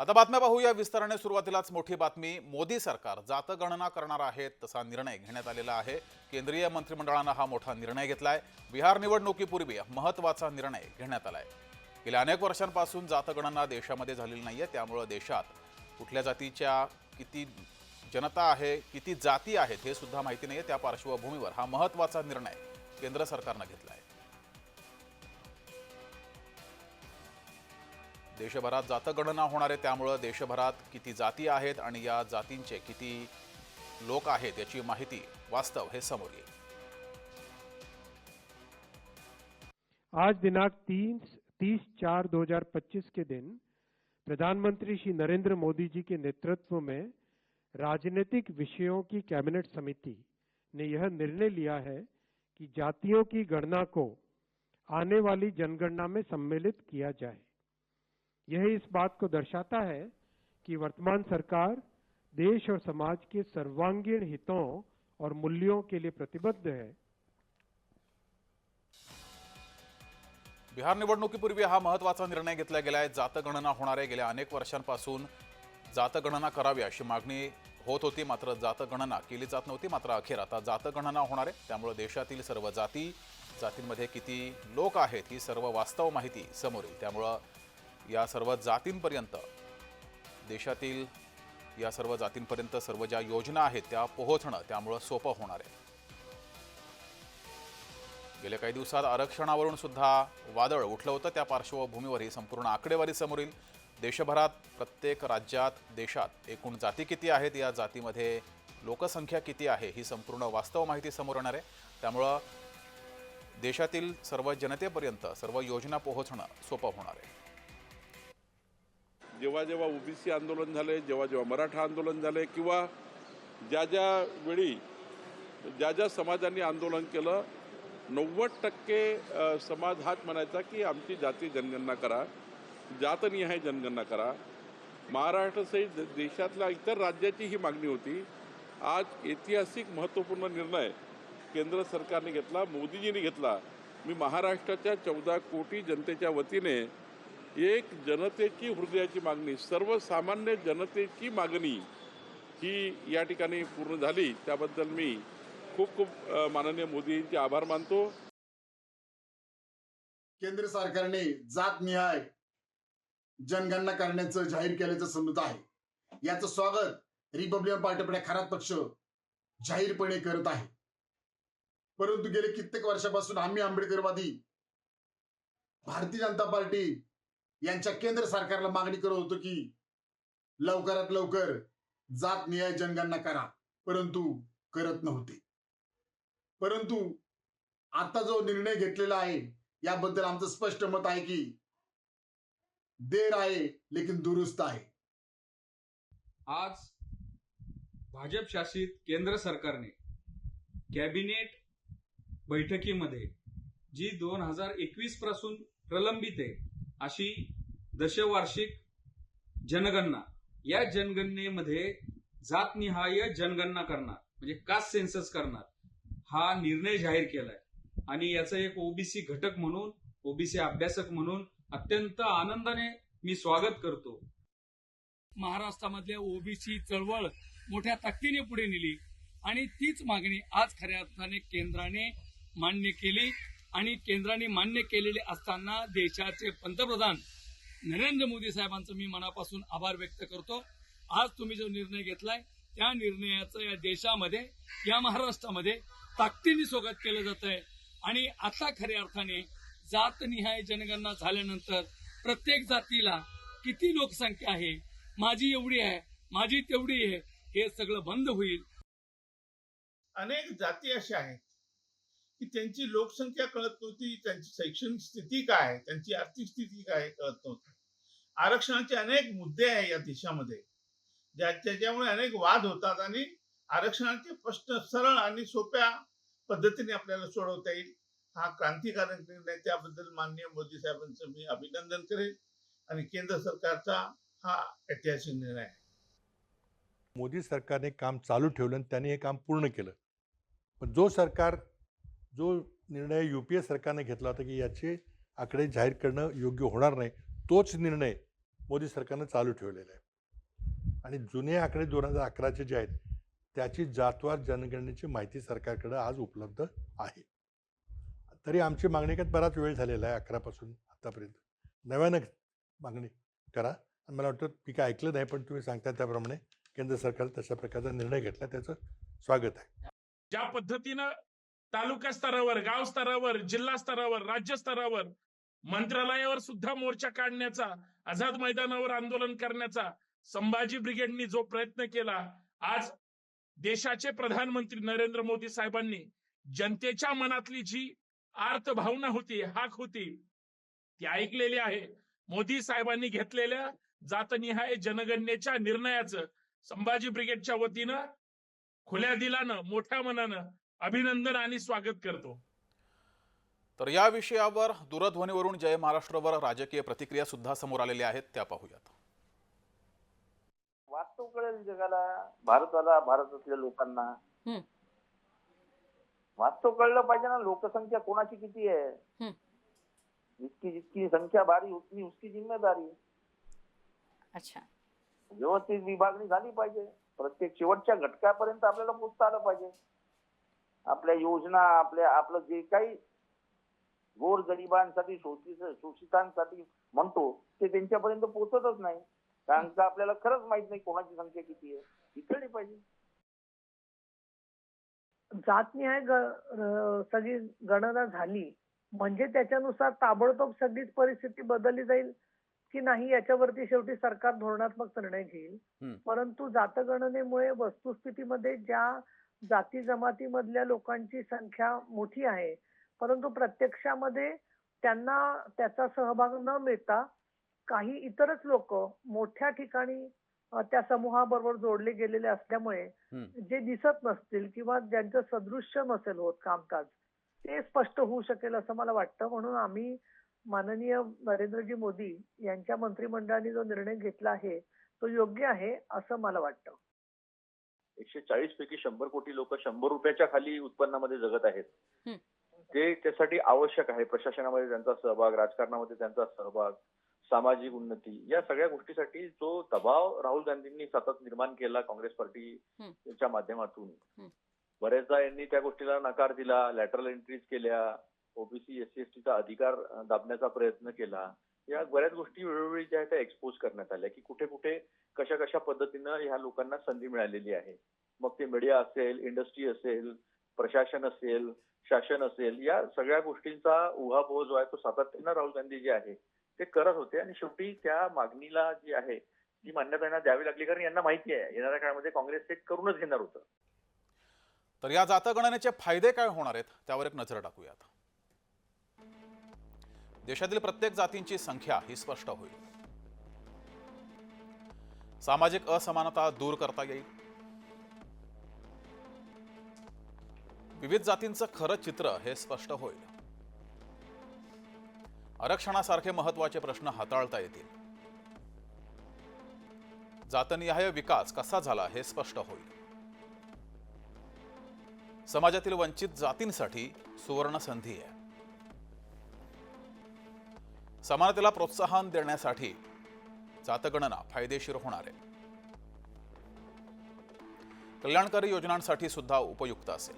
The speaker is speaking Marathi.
आता बातम्या पाहूया. विस्ताराने सुरुवातीलाच मोठी बातमी. मोदी सरकार जातगणना करणार आहे तसा निर्णय घेण्यात आलेला आहे. केंद्रीय मंत्रिमंडळानं हा मोठा निर्णय घेतलाय. बिहार निवडणुकीपूर्वी महत्त्वाचा निर्णय घेण्यात आलाय. गेल्या अनेक वर्षांपासून जातगणना देशामध्ये झालेली नाही आहे त्यामुळं देशात कुठल्या जातीच्या किती जनता आहे किती जाती आहेत हे सुद्धा माहिती नाहीये. त्या पार्श्वभूमीवर हा महत्त्वाचा निर्णय केंद्र सरकारनं घेतला आहे देशभरात जातगणना होणार आहे. त्यामुळं देशभरात किती जाती आहेत या किती लोक आहेत याची माहिती वास्तव हे समोर आज दिनांक तीन, तीस चार 2025 के दिन प्रधानमंत्री श्री नरेंद्र मोदी जी के नेतृत्व में राजनीतिक विषयों की कैबिनेट समिति ने यह निर्णय लिया है कि जातियों की गणना को आने वाली जनगणना में सम्मिलित किया जाए। यह इस बात को दर्शाता है कि वर्तमान सरकार देश और समाज के सर्वांगीण हितों और मूल्यों के लिए प्रतिबद्ध है। बिहार निवडणुकीपूर्वी हा महत्त्वाचा निर्णय घेतला गेलाय जातगणना होणार गेल्या अनेक वर्षांपासून जातगणना करावी अशी मागणी होत होती. मात्र जातगणना केली जात नव्हती मात्र अखेर आता जातगणना होणार आहे. त्यामुळे देशातील सर्व जाती जातींमध्ये किती लोक आहेत ही सर्व वास्तव माहिती समोर येईल त्यामुळं या सर्व जातींपर्यंत देशातील या सर्व जातींपर्यंत सर्व ज्या योजना आहेत त्या पोहोचणं त्यामुळं सोपं होणार आहे. गेल्या काही दिवसात आरक्षणावरून सुद्धा वादळ उठलं होतं त्या पार्श्वभूमीवर ही संपूर्ण आकडेवारी समोर येईल. देशभरात प्रत्येक राज्यात देशात एकूण जाती किती आहेत या जातीमध्ये लोकसंख्या किती आहे ही संपूर्ण वास्तव माहिती समोर येणार आहे. त्यामुळं देशातील सर्व जनतेपर्यंत सर्व योजना पोहोचणं सोपं होणार आहे. जेव्हा जेव्हा ओबीसी आंदोलन झाले जेव्हा जेव्हा मराठा आंदोलन झाले किंवा ज्या ज्या वेळी ज्या ज्या समाजांनी आंदोलन केलं नव्वद टक्के समाज हाच म्हणायचा की आमची जाती जनगणना करा जातनिहाय जनगणना करा. महाराष्ट्रासहित देशातल्या इतर राज्याची ही मागणी होती. आज ऐतिहासिक महत्त्वपूर्ण निर्णय केंद्र सरकारने घेतला मोदीजींनी घेतला. मी महाराष्ट्राच्या चौदा कोटी जनतेच्या वतीने एक जनतेची हृदयाची मागणी सर्वसामान्य जनतेची मागणी ही या ठिकाणी पूर्ण झाली. त्याबद्दल मी खूप खूप माननीय मोदींचे आभार मानतो. केंद्र सरकारने जात निहाय जनगणना करण्याचं जाहीर केल्याचं समजत आहे. याचं स्वागत रिपब्लिकन पार्टीपणे खरात पक्ष जाहीरपणे करत आहे. परंतु गेले कित्येक वर्षापासून आम्ही आंबेडकरवादी भारतीय जनता पार्टी यांच्या केंद्र सरकारला मागणी करत होतो की लवकरात लवकर जातनिहाय जनगणना करा. परंतु करत नव्हते. परंतु आता जो निर्णय घेतलेला आहे याबद्दल आमचं स्पष्ट मत आहे की देर आहे लेकिन दुरुस्त आहे. आज भाजप शासित केंद्र सरकारने कॅबिनेट बैठकीमध्ये जी दोन हजार एकवीसपासून प्रलंबित आहे अशी दशवार्षिक जनगणना. या जनगणनेमध्ये जातनिहाय जनगणना करणार म्हणजे कास्ट सेन्सस करणार. हा निर्णय जाहीर केलाय. आणि याचा एक ओबीसी घटक म्हणून ओबीसी अभ्यासक म्हणून अत्यंत आनंदाने मी स्वागत करतो. महाराष्ट्रामधल्या ओबीसी चळवळ मोठ्या ताकदीने पुढे नेली आणि तीच मागणी आज खऱ्या अर्थाने केंद्राने मान्य केली. आणि केंद्राने मान्य केलेले असताना देशाचे पंतप्रधान नरेंद्र मोदी साहेबांचं मी मनापासून आभार व्यक्त करतो. आज तुम्ही जो निर्णय घेतलाय त्या निर्णयाचं या देशामध्ये या महाराष्ट्रामध्ये ताकदीने स्वागत केलं जात आहे. आणि आता खऱ्या अर्थाने जातनिहाय जनगणना झाल्यानंतर प्रत्येक जातीला किती लोकसंख्या आहे माझी एवढी आहे माझी तेवढी आहे हे सगळं बंद होईल. अनेक जाती अशा आहेत. की त्यांची लोकसंख्या कळत नव्हती त्यांची शैक्षणिक स्थिती काय आहे त्यांची आर्थिक स्थिती काय कळत नव्हती. आरक्षणाचे अनेक मुद्दे आहे या देशामध्ये ज्या त्याच्यामुळे अनेक वाद होतात आणि आरक्षणाचे प्रश्न सरळ आणि सोप्या पद्धतीने आपल्याला सोडवता येईल. हा क्रांतिकारक निर्णय त्याबद्दल माननीय मोदी साहेबांचं मी अभिनंदन करेन आणि केंद्र सरकारचा हा ऐतिहासिक निर्णय आहे. मोदी सरकारने काम चालू ठेवलं आणि त्यांनी हे काम पूर्ण केलं. पण जो सरकार जो निर्णय यू पी ए सरकारने घेतला होता की याचे आकडे जाहीर करणं योग्य होणार नाही तोच निर्णय मोदी सरकारनं चालू ठेवलेला आहे. आणि जुने आकडे दोन हजार अकराचे जे आहेत त्याची जातवार जनगणनेची माहिती सरकारकडे आज उपलब्ध आहे. तरी आमची मागणी काय बराच वेळ झालेला आहे अकरापासून आतापर्यंत. नव्यानं मागणी करा. आणि मला वाटतं मी काय ऐकलं नाही पण तुम्ही सांगता त्याप्रमाणे केंद्र सरकार तशा प्रकारचा निर्णय घेतला त्याचं स्वागत आहे. ज्या पद्धतीनं तालुका स्तरावर गाव स्तरावर जिल्हा स्तरावर राज्य स्तरावर मंत्रालयावर सुद्धा मोर्चा काढण्याचा आझाद मैदानावर आंदोलन करण्याचा संभाजी ब्रिगेडनी जो प्रयत्न केला आज देशाचे प्रधानमंत्री नरेंद्र मोदी साहेबांनी जनतेच्या मनातली जी आर्त भावना होती हाक होती ती ऐकलेली आहे. मोदी साहेबांनी घेतलेल्या जातनिहाय जनगणनेच्या निर्णयाचं संभाजी ब्रिगेडच्या वतीनं खुल्या दिलानं मोठ्या मनानं अभिनंदन आणि स्वागत करतो. तर या विषयावर दूरध्वनीवरून जय महाराष्ट्रवर राजकीय प्रतिक्रिया सुद्धा समोर आलेल्या आहेत त्या पाहूयात. वास्तव कळेल जगाला भारताला भारतातल्या लोकांना. हम्म. वास्तव कळलं पाहिजे ना लोकसंख्या कोणाची किती आहे? हम्म. जितकी जितकी संख्या भारी उतनी उसकी जिम्मेदारी. अच्छा. व्यवस्थित विभागणी झाली पाहिजे. प्रत्येक शेवटच्या घटकापर्यंत आपल्याला पोचता आलं पाहिजे. आपल्या योजना आपल्या आपलं जे काही गोर गरिबांसाठी शोषित शोषितांसाठी म्हणतो ते त्यांच्यापर्यंत पोचतच नाही. कारण का आपल्याला खरंच माहीत नाही कोणाची संख्या किती आहे. कळली पाहिजे. जातनिहाय सगळी गणना झाली. म्हणजे त्याच्यानुसार ताबडतोब सगळीच परिस्थिती बदलली जाईल की नाही याच्यावरती शेवटी सरकार धोरणात्मक निर्णय घेईल. परंतु जातगणनेमुळे वस्तुस्थितीमध्ये ज्या जाती जमातीमधल्या लोकांची संख्या मोठी आहे. परंतु प्रत्यक्षामध्ये त्यांना त्याचा सहभाग न मिळता काही इतरच लोक मोठ्या ठिकाणी त्या समूहाबरोबर जोडले गेलेले असल्यामुळे. जे दिसत नसतील किंवा ज्यांचं सदृश्य नसेल होत कामकाज ते स्पष्ट होऊ शकेल असं मला वाटतं. म्हणून आम्ही माननीय नरेंद्रजी मोदी यांच्या मंत्रिमंडळाने जो निर्णय घेतला आहे तो योग्य आहे असं मला वाटतं. एकशे चाळीस पैकी शंभर कोटी लोक शंभर रुपयाच्या खाली उत्पन्नामध्ये जगत आहेत. ते त्यासाठी आवश्यक आहे प्रशासनामध्ये त्यांचा सहभाग राजकारणामध्ये त्यांचा सहभाग सामाजिक उन्नती या सगळ्या गोष्टीसाठी जो दबाव राहुल गांधींनी सतत निर्माण केला काँग्रेस. पार्टीच्या माध्यमातून. बरेचदा यांनी त्या गोष्टीला नकार दिला लॅटरल एंट्रीज केल्या ओबीसी एस सी एस टीचा अधिकार दाबण्याचा प्रयत्न केला या बऱ्याच गोष्टी वेळोवेळी ज्या आहेत त्या एक्सपोज करण्यात आल्या की कुठे कुठे कशा कशा पद्धतीनं ह्या लोकांना संधी मिळालेली आहे. मग ते मीडिया असेल इंडस्ट्री असेल प्रशासन असेल शासन असेल या सगळ्या गोष्टींचा उहापोह जो आहे तो सातत्यानं राहुल गांधी जे आहे ते करत होते. आणि शेवटी त्या मागणीला जी आहे ती मान्यता यांना द्यावी लागली. कारण यांना माहिती आहे येणाऱ्या काळामध्ये काँग्रेस हे करूनच घेणार होतं. तर या जातगणनेचे फायदे काय होणार आहेत त्यावर एक नजर टाकूयात. देशातील प्रत्येक जातींची संख्या ही स्पष्ट होईल. सामाजिक असमानता दूर करता येईल. विविध जातींचं खरं चित्र हे स्पष्ट होईल. आरक्षणासारखे महत्त्वाचे प्रश्न हाताळता येतील. जातनिहाय विकास कसा झाला हे स्पष्ट होईल. समाजातील वंचित जातींसाठी सुवर्ण संधी आहे. समानतेला प्रोत्साहन देण्यासाठी जातगणना फायदेशीर होणार आहे. कल्याणकारी योजनांसाठी सुद्धा उपयुक्त असेल.